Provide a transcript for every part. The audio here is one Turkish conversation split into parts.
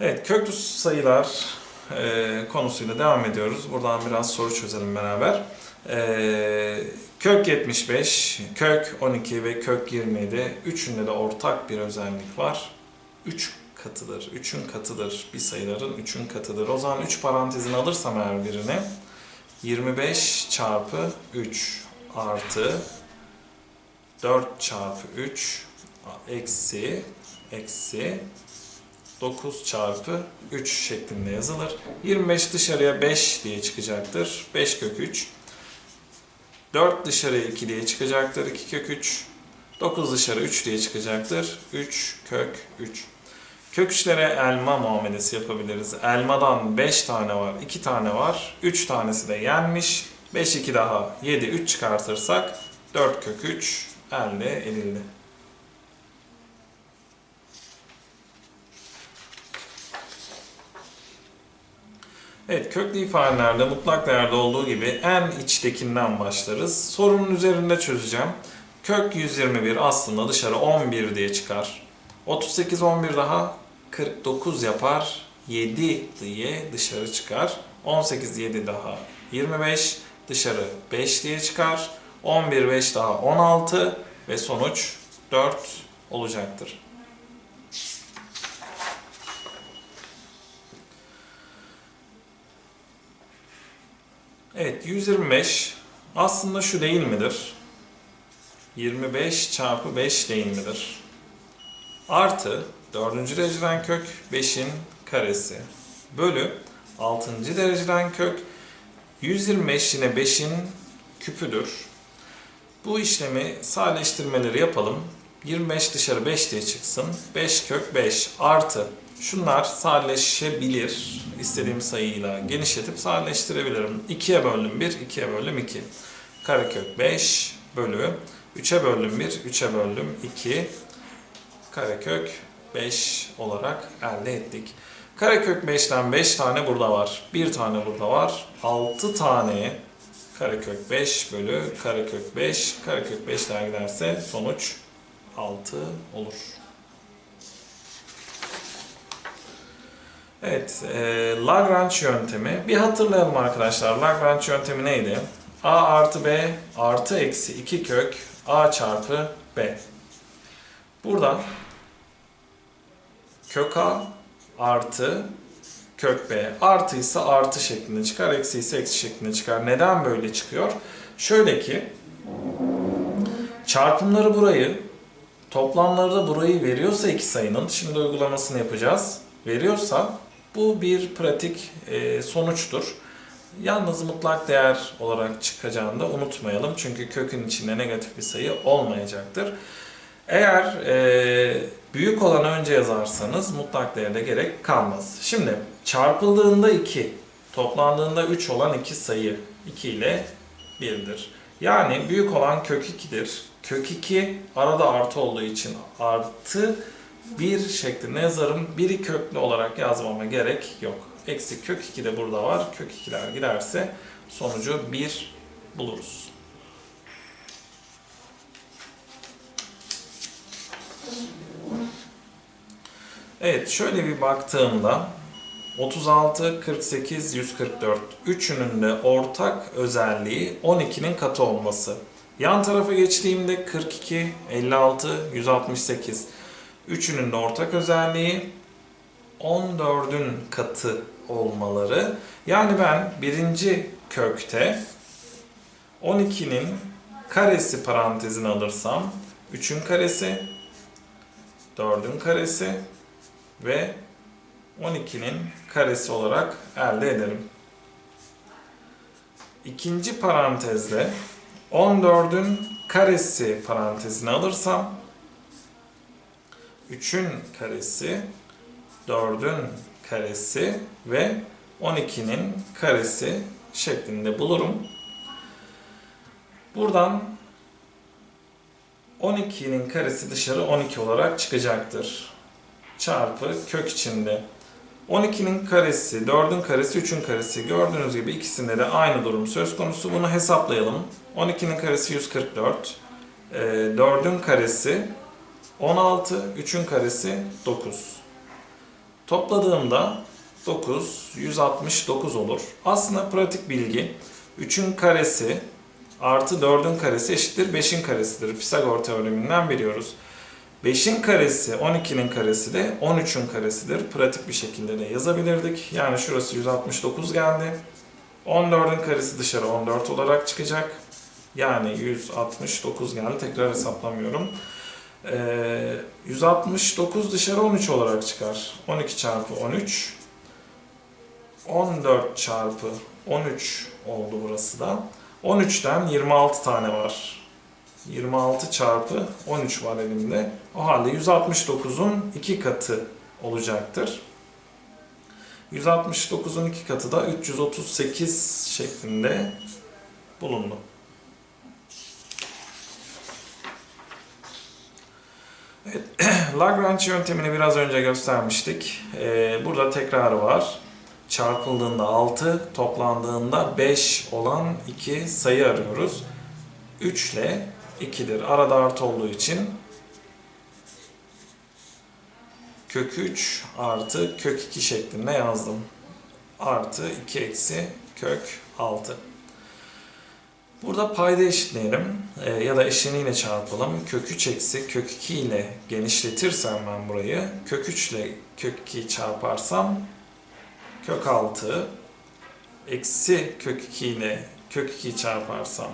Evet, köklü sayılar e, konusuyla devam ediyoruz. Buradan biraz soru çözelim beraber. E, kök 75, kök 12 ve kök 27. Üçünde de ortak bir özellik var. 3 katıdır. 3'ün katıdır. Bir sayıların 3'ün katıdır. O zaman 3 parantezini alırsam eğer birini 25 çarpı 3 artı 4 çarpı 3 eksi eksi 9 çarpı 3 şeklinde yazılır. 25 dışarıya 5 diye çıkacaktır. 5 kök 3. 4 dışarıya 2 diye çıkacaktır. 2 kök 3. 9 dışarı 3 diye çıkacaktır. 3 kök 3. Kök 3'lere elma muamelesi yapabiliriz. Elmadan 5 tane var, 2 tane var. 3 tanesi de yenmiş. 5 2 daha 7 3 çıkartırsak 4 kök 3 elde edildi. Evet, köklü ifadelerde mutlak değerde olduğu gibi en içtekinden başlarız. Sorunun üzerinde çözeceğim. Kök 121 aslında dışarı 11 diye çıkar. 38 11 daha 49 yapar. 7 diye dışarı çıkar. 18 7 daha 25 dışarı 5 diye çıkar. 11 5 daha 16 ve sonuç 4 olacaktır. Evet 125 aslında şu değil midir? 25 çarpı 5 değil midir? Artı 4. dereceden kök 5'in karesi bölü 6. dereceden kök 125 yine 5'in küpüdür. Bu işlemi sadeleştirmeleri yapalım. 25 dışarı 5 diye çıksın. 5 kök 5 artı şunlar sadeleşebilir. İstediğim sayıyla genişletip sadeleştirebilirim. 2'ye böldüm 1, 2'ye böldüm 2. Karekök 5 bölü 3'e böldüm 1, 3'e böldüm 2. Karekök 5 olarak elde ettik. Karekök 5'ten 5 tane burada var. 1 tane burada var. 6 tane karekök 5 bölü karekök 5. Karekök 5 daha giderse sonuç 6 olur. Evet, e, Lagrange yöntemi. Bir hatırlayalım arkadaşlar. Lagrange yöntemi neydi? A artı B artı eksi 2 kök A çarpı B. Buradan kök A artı kök B artıysa artı şeklinde çıkar, eksi ise eksi şeklinde çıkar. Neden böyle çıkıyor? Şöyle ki çarpımları burayı, toplamları da burayı veriyorsa iki sayının, şimdi uygulamasını yapacağız. Veriyorsa bu bir pratik e, sonuçtur. Yalnız mutlak değer olarak çıkacağını da unutmayalım. Çünkü kökün içinde negatif bir sayı olmayacaktır. Eğer e, büyük olanı önce yazarsanız mutlak değerde gerek kalmaz. Şimdi çarpıldığında 2, toplandığında 3 olan iki sayı 2 ile 1'dir. Yani büyük olan kök 2'dir. Kök 2 arada artı olduğu için artı 1 şeklinde yazarım. 1'i köklü olarak yazmama gerek yok. Eksi kök 2 de burada var. Kök 2'ler giderse sonucu 1 buluruz. Evet şöyle bir baktığımda 36, 48, 144 üçünün de ortak özelliği 12'nin katı olması. Yan tarafa geçtiğimde 42, 56, 168 üçünün de ortak özelliği 14'ün katı olmaları. Yani ben birinci kökte 12'nin karesi parantezini alırsam 3'ün karesi, 4'ün karesi ve 12'nin karesi olarak elde ederim. İkinci parantezde 14'ün karesi parantezini alırsam 3'ün karesi, 4'ün karesi ve 12'nin karesi şeklinde bulurum. Buradan 12'nin karesi dışarı 12 olarak çıkacaktır. Çarpı kök içinde. 12'nin karesi, 4'ün karesi, 3'ün karesi. Gördüğünüz gibi ikisinde de aynı durum söz konusu. Bunu hesaplayalım. 12'nin karesi 144. 4'ün karesi 16, 3'ün karesi 9. Topladığımda 9, 169 olur. Aslında pratik bilgi 3'ün karesi artı 4'ün karesi eşittir 5'in karesidir. Pisagor teoreminden biliyoruz. 5'in karesi 12'nin karesi de 13'ün karesidir. Pratik bir şekilde de yazabilirdik. Yani şurası 169 geldi. 14'ün karesi dışarı 14 olarak çıkacak. Yani 169 geldi. Tekrar hesaplamıyorum. Ee, 169 dışarı 13 olarak çıkar. 12 çarpı 13. 14 çarpı 13 oldu burası da. 13'ten 26 tane var. 26 çarpı 13 var elimde. O halde 169'un 2 katı olacaktır. 169'un 2 katı da 338 şeklinde bulundu. Evet, Lagrange yöntemini biraz önce göstermiştik. Ee, burada tekrarı var. Çarpıldığında 6, toplandığında 5 olan iki sayı arıyoruz. 3 ile 2'dir. Arada artı olduğu için kök 3 artı kök 2 şeklinde yazdım. Artı 2 eksi kök 6. Burada payda eşitleyelim e, ya da eşleniğiyle çarpalım. Kök 3 eksi kök 2 ile genişletirsem ben burayı, kök 3 ile kök 2'yi çarparsam kök 6 eksi kök 2 ile kök 2'yi çarparsam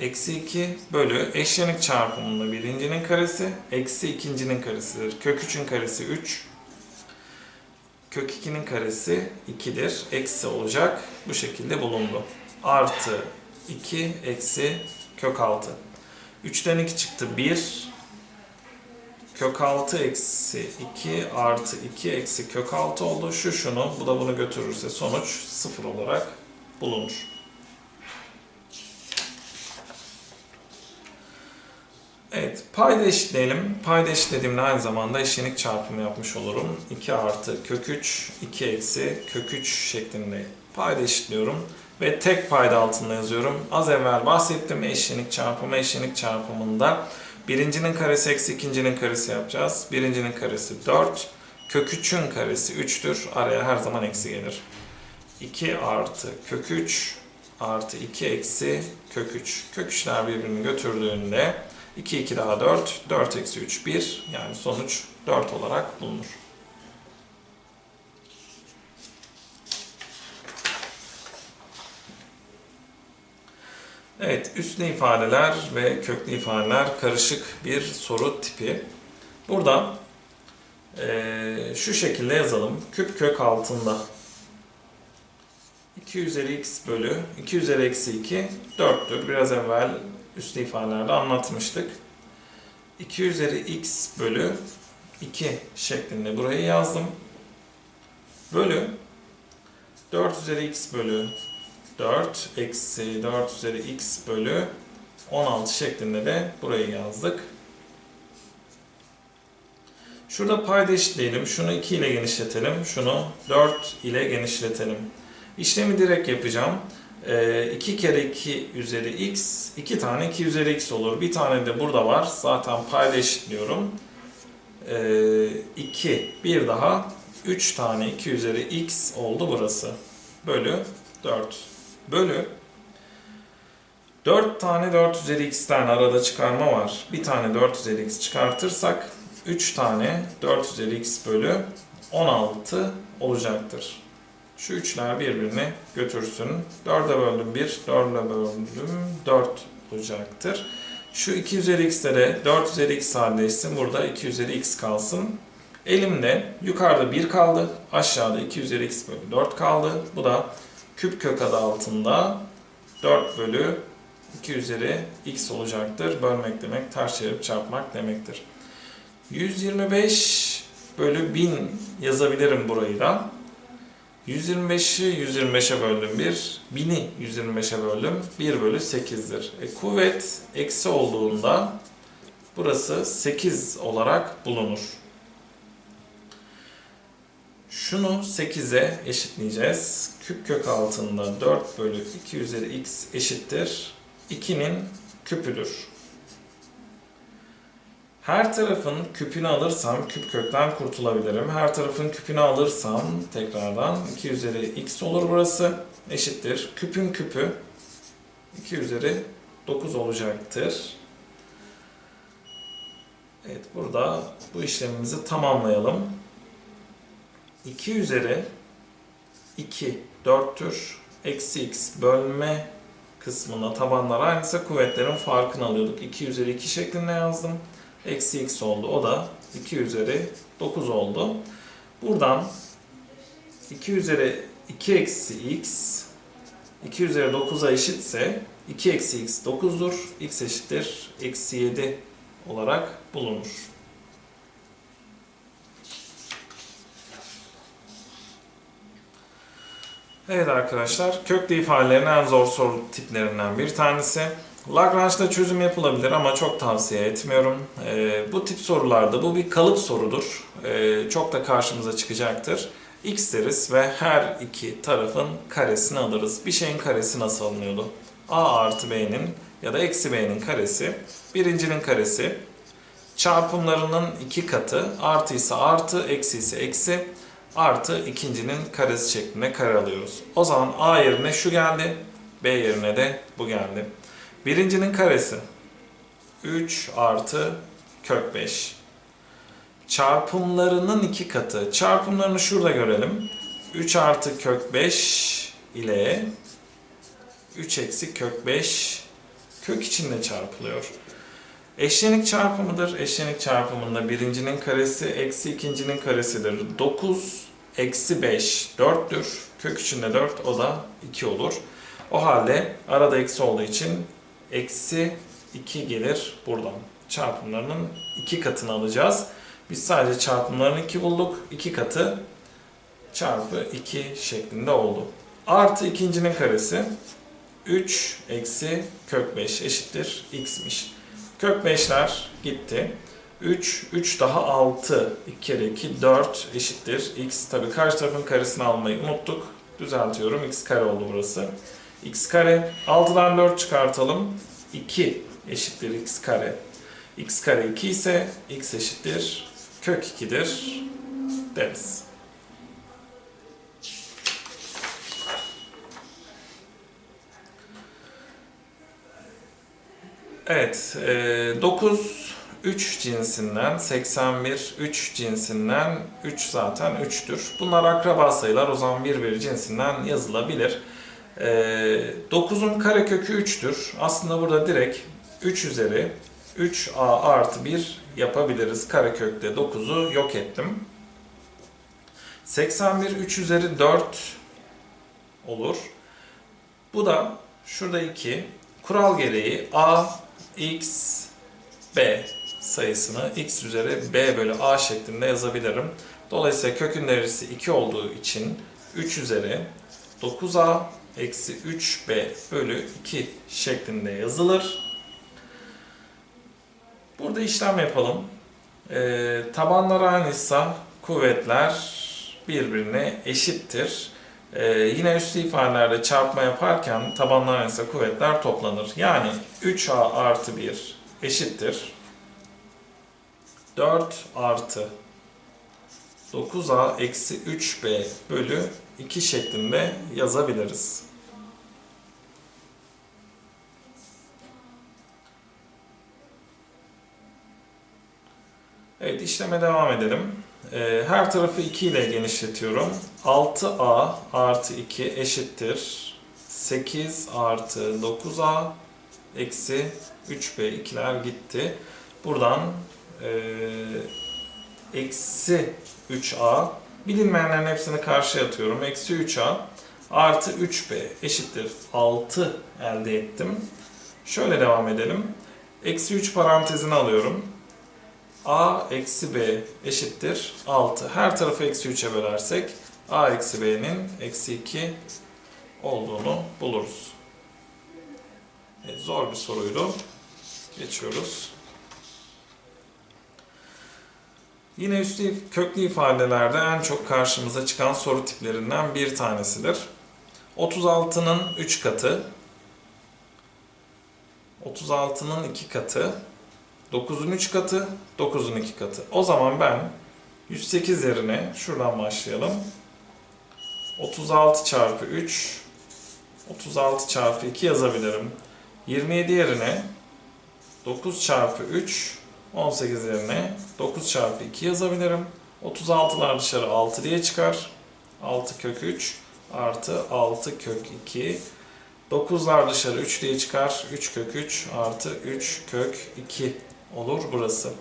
eksi 2 bölü eşlenik çarpımında birincinin karesi eksi ikincinin karesidir. Kök 3'ün karesi 3 kök 2'nin karesi 2'dir. Eksi olacak. Bu şekilde bulundu. Artı 2 eksi kök 6. 3'ten 2 çıktı 1. Kök 6 eksi 2 artı 2 eksi kök 6 oldu. Şu şunu, bu da bunu götürürse sonuç 0 olarak bulunur. Evet, payda eşitleyelim. Payda eşitlediğimde aynı zamanda eşlenik çarpımı yapmış olurum. 2 artı kök 3, 2 eksi kök 3 şeklinde payda eşitliyorum. Ve tek payda altında yazıyorum. Az evvel bahsettim eşlenik çarpımı. Eşlenik çarpımında birincinin karesi eksi ikincinin karesi yapacağız. Birincinin karesi 4. Kök 3'ün karesi 3'tür. Araya her zaman eksi gelir. 2 artı kök 3 artı 2 eksi kök 3. Kök 3'ler birbirini götürdüğünde 2, 2 daha 4, 4 eksi 3, 1. Yani sonuç 4 olarak bulunur. Evet, üslü ifadeler ve köklü ifadeler karışık bir soru tipi. Burada eee, şu şekilde yazalım. Küp kök altında 2 üzeri x bölü 2 üzeri eksi 2 4'tür. Biraz evvel üslü ifadelerde anlatmıştık. 2 üzeri x bölü 2 şeklinde burayı yazdım. Bölü 4 üzeri x bölü 4 eksi 4 üzeri x bölü 16 şeklinde de burayı yazdık. Şurada payda eşitleyelim. Şunu 2 ile genişletelim. Şunu 4 ile genişletelim. İşlemi direkt yapacağım. 2 kere 2 üzeri x, 2 tane 2 üzeri x olur. Bir tane de burada var. Zaten payda eşitliyorum. 2, bir daha 3 tane 2 üzeri x oldu burası. Bölü 4. Bölü 4 tane 4 üzeri x'ten arada çıkarma var. Bir tane 4 üzeri x çıkartırsak 3 tane 4 üzeri x bölü 16 olacaktır. Şu üçler birbirini götürsün. 4'e böldüm 1, 4'e böldüm 4 olacaktır. Şu 2 üzeri x'te de 4 üzeri x sadeleşsin. Burada 2 üzeri x kalsın. Elimde yukarıda 1 kaldı. Aşağıda 2 üzeri x bölü 4 kaldı. Bu da küp kök adı altında 4 bölü 2 üzeri x olacaktır. Bölmek demek ters çevirip çarpmak demektir. 125 bölü 1000 yazabilirim burayı da. 125'i 125'e böldüm 1. 1000'i 125'e böldüm. 1 bölü 8'dir. E, kuvvet eksi olduğunda burası 8 olarak bulunur. Şunu 8'e eşitleyeceğiz. Küp kök altında 4 bölü 2 üzeri x eşittir. 2'nin küpüdür. Her tarafın küpünü alırsam küp kökten kurtulabilirim. Her tarafın küpünü alırsam tekrardan 2 üzeri x olur burası. Eşittir. Küpün küpü 2 üzeri 9 olacaktır. Evet burada bu işlemimizi tamamlayalım. 2 üzeri 2 4'tür. Eksi x bölme kısmına tabanlar aynıysa kuvvetlerin farkını alıyorduk. 2 üzeri 2 şeklinde yazdım. Eksi x oldu. O da 2 üzeri 9 oldu. Buradan 2 üzeri 2 eksi x 2 üzeri 9'a eşitse 2 eksi x 9'dur. x eşittir. Eksi 7 olarak bulunur. Evet arkadaşlar, köklü ifadelerin en zor soru tiplerinden bir tanesi. Lagrange'da çözüm yapılabilir ama çok tavsiye etmiyorum. Ee, bu tip sorularda bu bir kalıp sorudur. Ee, çok da karşımıza çıkacaktır. X deriz ve her iki tarafın karesini alırız. Bir şeyin karesi nasıl alınıyordu? A artı B'nin ya da eksi B'nin karesi, birincinin karesi, çarpımlarının iki katı, artı ise artı, eksi ise eksi, artı ikincinin karesi şeklinde kare alıyoruz. O zaman A yerine şu geldi, B yerine de bu geldi. Birincinin karesi 3 artı kök 5. Çarpımlarının iki katı. Çarpımlarını şurada görelim. 3 artı kök 5 ile 3 eksi kök 5 kök içinde çarpılıyor. Eşlenik çarpımıdır. Eşlenik çarpımında birincinin karesi eksi ikincinin karesidir. 9 eksi 5 4'tür. Kök içinde 4 o da 2 olur. O halde arada eksi olduğu için eksi 2 gelir buradan. Çarpımlarının 2 katını alacağız. Biz sadece çarpımlarını 2 bulduk. 2 katı çarpı 2 şeklinde oldu. Artı ikincinin karesi 3 eksi kök 5 eşittir x'miş. Kök 5'ler gitti. 3, 3 daha 6, 2 kere 2, 4 eşittir x. Tabii karşı tarafın karesini almayı unuttuk. Düzeltiyorum. x kare oldu burası. X kare. 6'dan 4 çıkartalım. 2 eşittir x kare. x kare 2 ise x eşittir kök 2'dir deriz. Evet, e, 9 3 cinsinden, 81 3 cinsinden, 3 zaten 3'tür. Bunlar akraba sayılar, o zaman birbiri cinsinden yazılabilir. E, 9'un karekökü 3'tür. Aslında burada direkt 3 üzeri 3a artı 1 yapabiliriz. Karekökte 9'u yok ettim. 81 3 üzeri 4 olur. Bu da şurada 2. Kural gereği a x b sayısını x üzeri b bölü a şeklinde yazabilirim. Dolayısıyla kökün derecesi 2 olduğu için 3 üzeri 9a eksi 3b bölü 2 şeklinde yazılır. Burada işlem yapalım. Ee, tabanlar aynıysa kuvvetler birbirine eşittir. Ee, yine üstü ifadelerde çarpma yaparken tabanlar aynıysa kuvvetler toplanır. Yani 3a artı 1 eşittir. 4 artı 9a eksi 3b bölü 2 şeklinde yazabiliriz. Evet işleme devam edelim. Ee, Her tarafı 2 ile genişletiyorum. 6a artı 2 eşittir. 8 artı 9a eksi 3b ikiler gitti. Buradan e, eksi 3a bilinmeyenlerin hepsini karşıya atıyorum. Eksi 3a artı 3b eşittir 6 elde ettim. Şöyle devam edelim. Eksi 3 parantezini alıyorum. a eksi b eşittir 6. Her tarafı eksi 3'e bölersek a eksi b'nin eksi 2 olduğunu buluruz. Evet, zor bir soruydu. Geçiyoruz. Yine üstü köklü ifadelerde en çok karşımıza çıkan soru tiplerinden bir tanesidir. 36'nın 3 katı, 36'nın 2 katı, 9'un 3 katı, 9'un 2 katı. O zaman ben 108 yerine şuradan başlayalım. 36 çarpı 3, 36 çarpı 2 yazabilirim. 27 yerine 9 çarpı 3, 18 yerine 9 çarpı 2 yazabilirim. 36'lar dışarı 6 diye çıkar. 6 kök 3 artı 6 kök 2. 9'lar dışarı 3 diye çıkar. 3 kök 3 artı 3 kök 2 olur burası.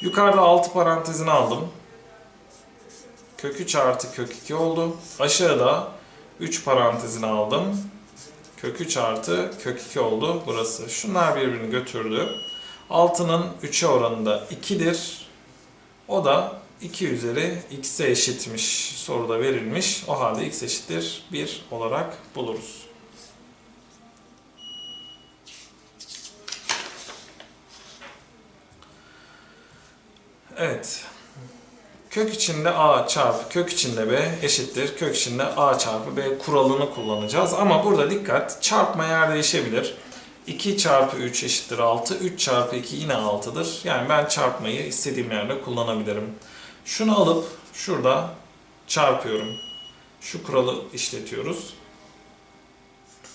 Yukarıda 6 parantezini aldım. Kök 3 artı kök 2 oldu. Aşağıda 3 parantezini aldım. Kök 3 artı kök 2 oldu burası. Şunlar birbirini götürdü. 6'nın 3'e oranı da 2'dir. O da 2 üzeri x'e eşitmiş. Soruda verilmiş. O halde x eşittir 1 olarak buluruz. Evet. Kök içinde a çarpı kök içinde b eşittir. Kök içinde a çarpı b kuralını kullanacağız. Ama burada dikkat çarpma yer değişebilir. 2 çarpı 3 eşittir 6. 3 çarpı 2 yine 6'dır. Yani ben çarpmayı istediğim yerde kullanabilirim. Şunu alıp şurada çarpıyorum. Şu kuralı işletiyoruz.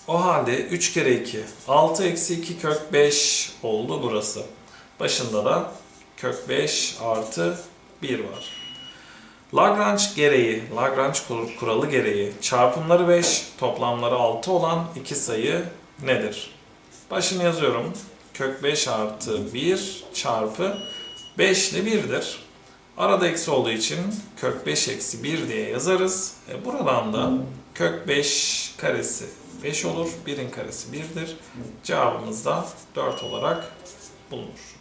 O halde 3 kere 2. 6 eksi 2 kök 5 oldu burası. Başında da kök 5 artı 1 var. Lagrange gereği, Lagrange kur- kuralı gereği çarpımları 5, toplamları 6 olan iki sayı nedir? Başını yazıyorum. Kök 5 artı 1 çarpı 5 ile 1'dir. Arada eksi olduğu için kök 5 eksi 1 diye yazarız. E buradan da kök 5 karesi 5 olur. 1'in karesi 1'dir. Cevabımız da 4 olarak bulunur.